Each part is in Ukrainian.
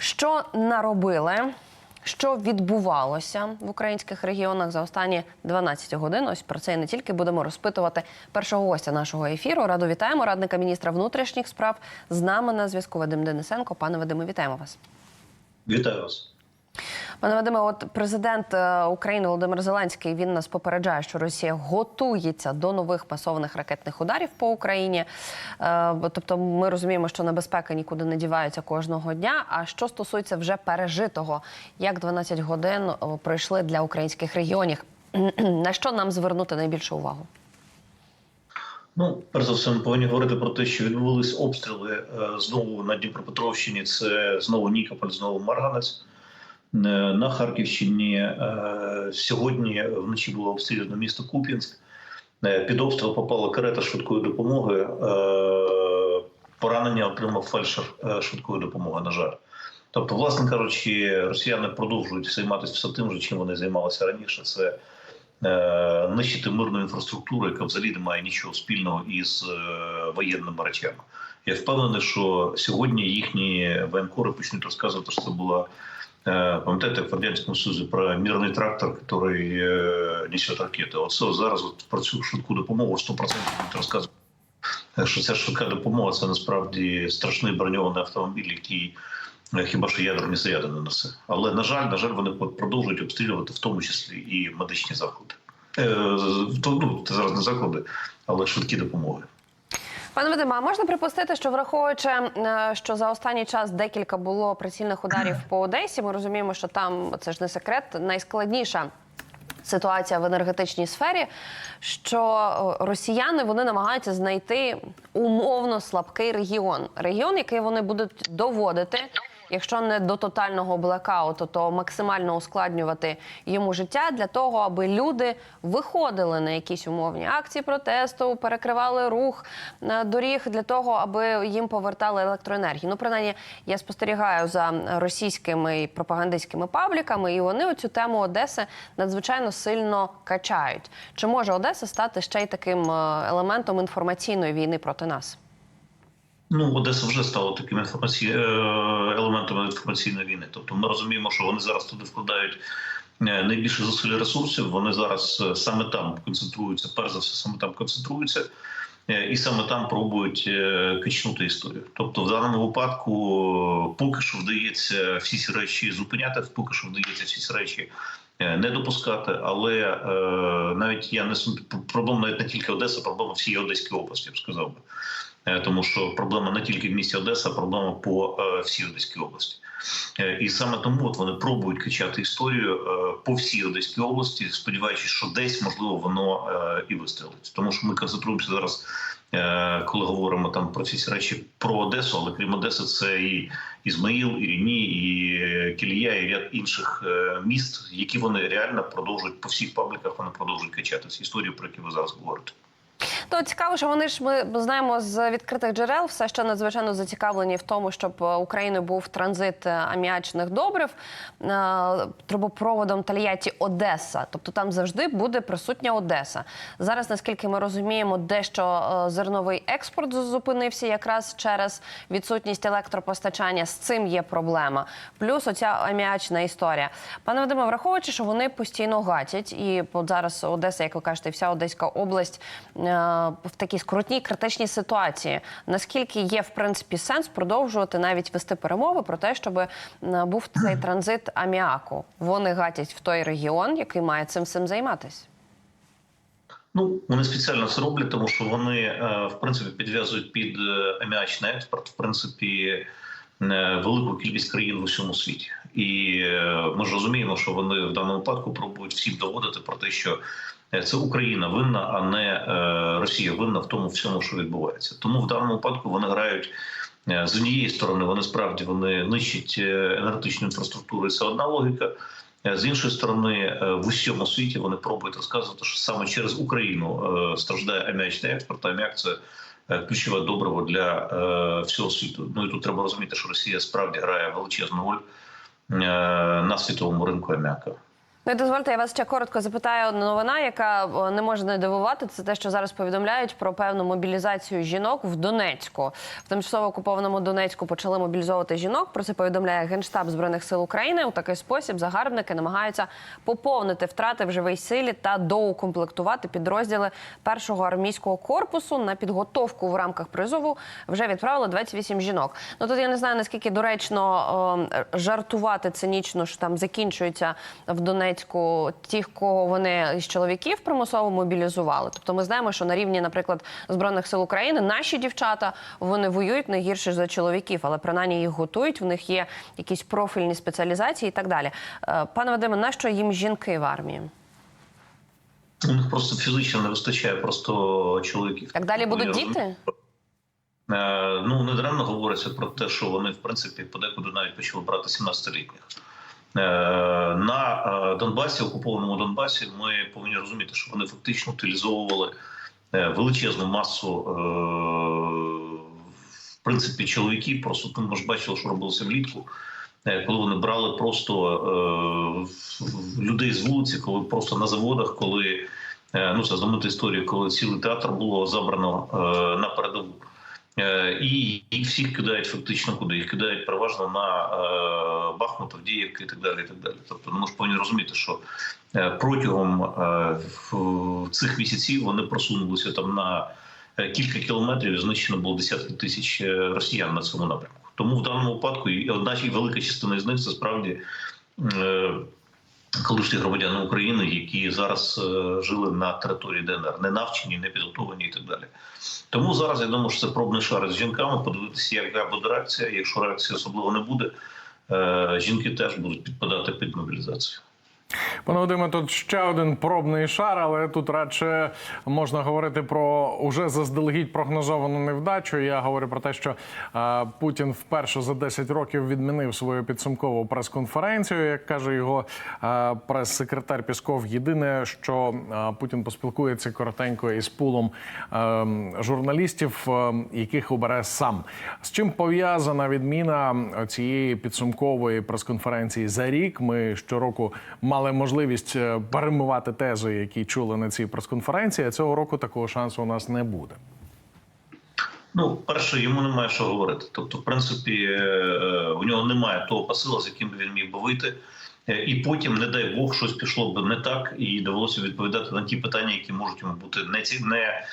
Що наробили? Що відбувалося в українських регіонах за останні 12 годин? Ось про це і не тільки будемо розпитувати першого гостя нашого ефіру. Раду вітаємо радника міністра внутрішніх справ. З нами на зв'язку Вадим Денисенко. Пане Вадиме, вітаємо вас. Вітаю вас. Пане Вадиме, от президент е, України Володимир Зеленський він нас попереджає, що Росія готується до нових масованих ракетних ударів по Україні. Е, Тобто, ми розуміємо, що небезпека нікуди не дівається кожного дня. А що стосується вже пережитого, як 12 годин пройшли для українських регіонів, на що нам звернути найбільшу увагу? Ну, перш за все, ми повинні говорити про те, що відбулись обстріли е, знову на Дніпропетровщині. Це знову Нікополь, знову Марганець. Е, На Харківщині е, сьогодні вночі було обстріляно місто Куп'янськ. Е, Під обстріл попала карета швидкої допомоги. Поранення отримав фельдшер швидкої допомоги. На жаль. Тобто, власне кажучи, росіяни продовжують займатися все тим же, чим вони займалися раніше. Це нищити мирну інфраструктуру, яка взагалі не має нічого спільного із воєнними речами. Я впевнений, що сьогодні їхні воєнкори почнуть розказувати, що це була. Е, Пам'ятаєте, в Радянському Союзі про мірний трактор, який е, несе ракети. Оце зараз от про цю швидку допомогу 100% будуть розказувати. Е, Що ця швидка допомога це насправді страшний броньований автомобіль, який хіба що заряди не несе. Але на жаль, на жаль, вони продовжують обстрілювати в тому числі і медичні заклади. Е, ну, зараз не заклади, але швидкі допомоги. Пане Вадима, а можна припустити, що враховуючи, е, що за останній час декілька було прицільних ударів по Одесі, ми розуміємо, що там це ж не секрет, найскладніша. Ситуація в енергетичній сфері, що росіяни вони намагаються знайти умовно слабкий регіон, регіон, який вони будуть доводити, якщо не до тотального блекауту, то максимально ускладнювати йому життя для того, аби люди виходили на якісь умовні акції протесту, перекривали рух е, доріг для того, аби їм повертали електроенергію. Ну, принаймні, я спостерігаю за російськими пропагандистськими пабліками, і вони оцю тему Одеси надзвичайно сильно качають. Чи може Одеса стати ще й таким е, елементом інформаційної війни проти нас? Ну, Одеса вже стала таким інформаці... е, елементом інформаційної війни. Тобто ми розуміємо, що вони зараз туди вкладають е, найбільше зусиль ресурсів. Вони зараз е, саме там концентруються, перш за все, саме там концентруються. І саме там пробують качнути історію. Тобто, в даному випадку поки що вдається всі ці речі зупиняти, поки що вдається всі ці речі не допускати. Але е, навіть я не проблема навіть не тільки Одеса, проблема всієї Одеській області, я б сказав би. Е, тому що проблема не тільки в місті Одеса, проблема по е, всій Одеській області. Е, І саме тому от вони пробують качати історію по всій Одеській області, сподіваючись, що десь можливо воно і вистрелить. Тому що ми концентруємося зараз, коли говоримо там про ці речі про Одесу, але крім Одеси, це і Ізмаїл, і Ріні, і Кілія, і ряд інших міст, які вони реально продовжують по всіх пабліках. Вони продовжують качати ці історії, про які ви зараз говорите. То цікаво, що вони ж ми знаємо з відкритих джерел, все ще надзвичайно зацікавлені в тому, щоб е, Україною був транзит е, аміачних добрив е, трубопроводом Тольятті Одеса. Тобто там завжди буде присутня Одеса. Зараз, наскільки ми розуміємо, дещо зерновий експорт зупинився якраз через відсутність електропостачання. З цим є проблема. Плюс оця аміачна історія. Пане Вадиме, враховуючи, що вони постійно гатять, і от зараз Одеса, як ви кажете, вся Одеська область в такій скрутній критичній ситуації. Наскільки є в принципі сенс продовжувати навіть вести перемови про те, щоб е, був цей транзит аміаку? Вони гатять в той регіон, який має цим всім займатися. Ну вони спеціально це роблять, тому що вони е, в принципі підв'язують під е, аміачний експорт, в принципі, е, велику кількість країн в усьому світі. І е, ми ж розуміємо, що вони в даному випадку пробують всім доводити про те, що е, це Україна винна, а не е, Росія винна в тому всьому, що відбувається. Тому в даному випадку вони грають. З однієї сторони, вони справді вони нищать енергетичну інфраструктуру. і Це одна логіка. З іншої сторони, в усьому світі вони пробують розказувати, що саме через Україну страждає аміачний експорт. Аміак це ключове добриво для всього світу. Ну і тут треба розуміти, що Росія справді грає величезну роль на світовому ринку аміака. Ну дозвольте, я вас ще коротко запитаю. Одна Новина, яка не може не дивувати, це те, що зараз повідомляють про певну мобілізацію жінок в Донецьку. В тимчасово окупованому Донецьку почали мобілізовувати жінок. Про це повідомляє генштаб збройних сил України. У такий спосіб загарбники намагаються поповнити втрати в живій силі та доукомплектувати підрозділи першого армійського корпусу на підготовку в рамках призову. Вже відправили 28 жінок. Ну тут я не знаю наскільки доречно е, жартувати цинічно, що там закінчується в Донецьку тих, кого вони із чоловіків примусово мобілізували. Тобто ми знаємо, що на рівні, наприклад, збройних сил України наші дівчата вони воюють не гірше за чоловіків, але принаймні їх готують. В них є якісь профільні спеціалізації і так далі. Е, Пане Вадиме, нащо їм жінки в армії? У них просто фізично не вистачає просто чоловіків. Так далі будуть діти? Е, Ну не даремно говориться про те, що вони в принципі подекуди навіть почали брати 17-літніх. Е, На е, Донбасі, окупованому Донбасі, ми повинні розуміти, що вони фактично утилізовували е, величезну масу в принципі чоловіків. Просто ми ж бачили, що робилося влітку. Коли вони брали просто е, людей з вулиці, коли просто на заводах, коли ну це знаменита історія, коли цілий театр було забрано на передову. Е, І їх всіх кидають фактично куди? Їх кидають переважно на е, Бахмут, Авдіївки і так далі. І так далі. Тобто, ну, ми ж повинні розуміти, що е, протягом цих місяців вони просунулися там на кілька кілометрів. і Знищено було десятки тисяч росіян на цьому напрямку. Тому в даному випадку і одна велика частина із них це справді. Е, громадян України, які зараз е, жили на території ДНР, не навчені, не підготовлені і так далі. Тому зараз я думаю, що це пробний шар з жінками. Подивитися, яка буде реакція. Якщо реакції особливо не буде, е, жінки теж будуть підпадати під мобілізацію. Пане Вадиме, тут ще один пробний шар, але тут радше можна говорити про уже заздалегідь прогнозовану невдачу. Я говорю про те, що е, Путін вперше за 10 років відмінив свою підсумкову прес-конференцію, як каже його е, прес-секретар Пісков. Єдине, що е, Путін поспілкується коротенько із пулом е, журналістів, яких обере сам. З чим пов'язана відміна цієї підсумкової прес-конференції за рік? Ми щороку мали можливість е, перемивати тези, які чули на цій прес-конференції. а Цього року такого шансу у нас не буде. Ну, перше, йому немає що говорити. Тобто, в принципі, е, е, у нього немає того посила, з яким би він міг би вийти. Е, І потім, не дай Бог, щось пішло б не так, і довелося відповідати на ті питання, які можуть йому бути не ці не.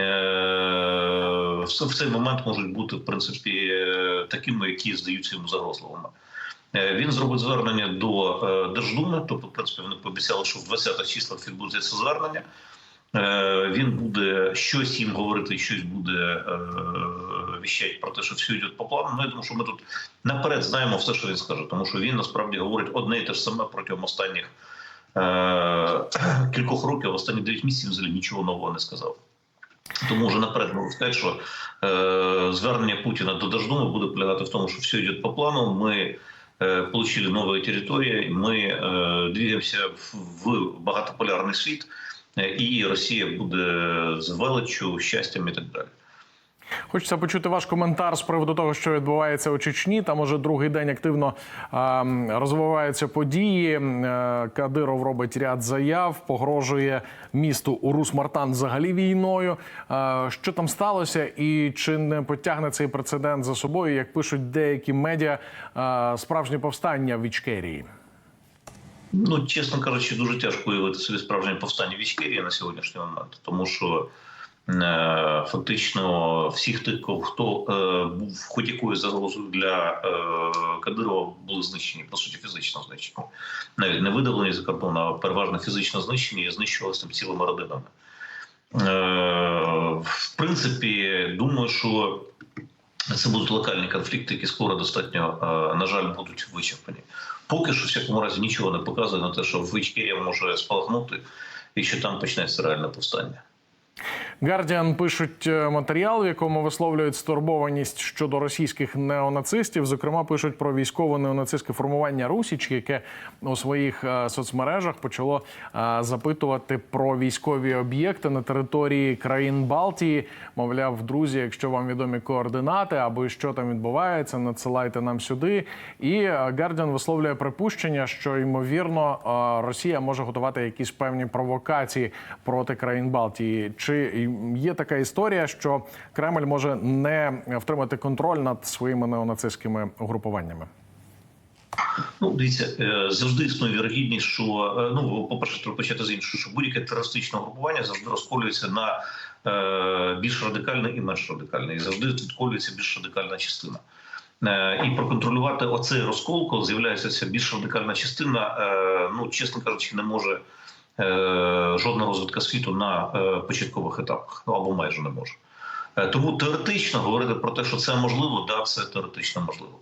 е, В цей момент можуть бути в принципі е, такими, які здаються йому загрозливими. Е, Він зробить звернення до е, Держдуми, тобто, в принципі, вони пообіцяли, що в 20-х числах відбудеться звернення. Е, Він буде щось їм говорити, щось буде віщати про те, що все йде по плану. Ну, я думаю, що ми тут наперед знаємо все, що він скаже, тому що він насправді говорить одне і те ж саме протягом останніх кількох років, останні 9 місяців взагалі нічого нового не сказав. Тому вже наперед можу сказати, що звернення Путіна до Держдуми буде полягати в тому, що все йде по плану. Ми получили новые території, ми двигаемся в, в багатополярний світ, е, і Росія буде з величчю, щастям і так далі. Хочеться почути ваш коментар з приводу того, що відбувається у Чечні. Там уже другий день активно е, розвиваються події. Е, Кадиров робить ряд заяв, погрожує місту Урус-Мартан взагалі війною. Е, що там сталося, і чи не потягне цей прецедент за собою, як пишуть деякі медіа, е, справжнє повстання в Ічкерії? Ну, чесно кажучи, дуже тяжко уявити собі справжнє повстання в Ічкерії на сьогоднішній момент, тому що фактично всіх тих, хто е, був хоч якою загрозою для е, Кадирова, були знищені, по суті, фізично знищені. Навіть не видавлені за кордону, а переважно фізично знищені і знищувалися там цілими родинами. Е, в принципі, думаю, що це будуть локальні конфлікти, які скоро достатньо, е, на жаль, будуть вичерпані. Поки що, в всякому разі, нічого не показує на те, що в Ічкерія може спалахнути що там почнеться реальне повстання. Guardian пишуть е, матеріал, в якому висловлюють стурбованість щодо російських неонацистів. Зокрема, пишуть про військово-неонацистське формування Русіч, яке у своїх е, соцмережах почало е, запитувати про військові об'єкти на території країн Балтії. Мовляв, друзі, якщо вам відомі координати або що там відбувається, надсилайте нам сюди. І Guardian висловлює припущення, що ймовірно Росія може готувати якісь певні провокації проти країн Балтії. Чи є така історія, що Кремль може не втримати контроль над своїми неонацистськими угрупуваннями? Ну, дивіться, е, завжди існує вірогідність, що е, ну, по-перше, треба почати з іншого, що будь-яке терористичне групування завжди розколюється на е, більш радикальне і менш радикальне. І завжди відколюється більш радикальна частина. Е, І проконтролювати оцей розкол, коли з'являється більш радикальна частина, е, ну чесно кажучи, не може е, жодна розвитка світу на е, початкових етапах, ну або майже не може. Е, Тому теоретично говорити про те, що це можливо, да, це теоретично можливо.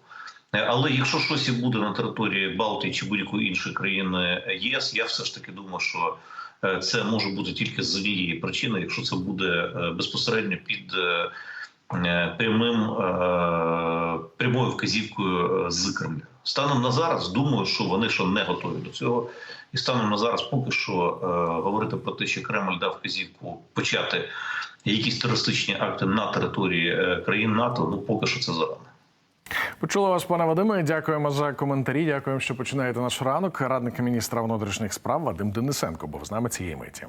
Але якщо щось і буде на території Балтії чи будь-якої іншої країни ЄС, я все ж таки думаю, що це може бути тільки з однієї причини, якщо це буде безпосередньо під прямим е, прямою вказівкою е, з Кремля. Станом на зараз думаю, що вони ще не готові до цього, і станом на зараз поки що е, говорити про те, що Кремль дав вказівку почати якісь терористичні акти на території е, країн НАТО, ну поки що це зарано. Почули вас, пане Вадиме. Дякуємо за коментарі. Дякуємо, що починаєте наш ранок. Радник міністра внутрішніх справ Вадим Денисенко був з нами цієї миті.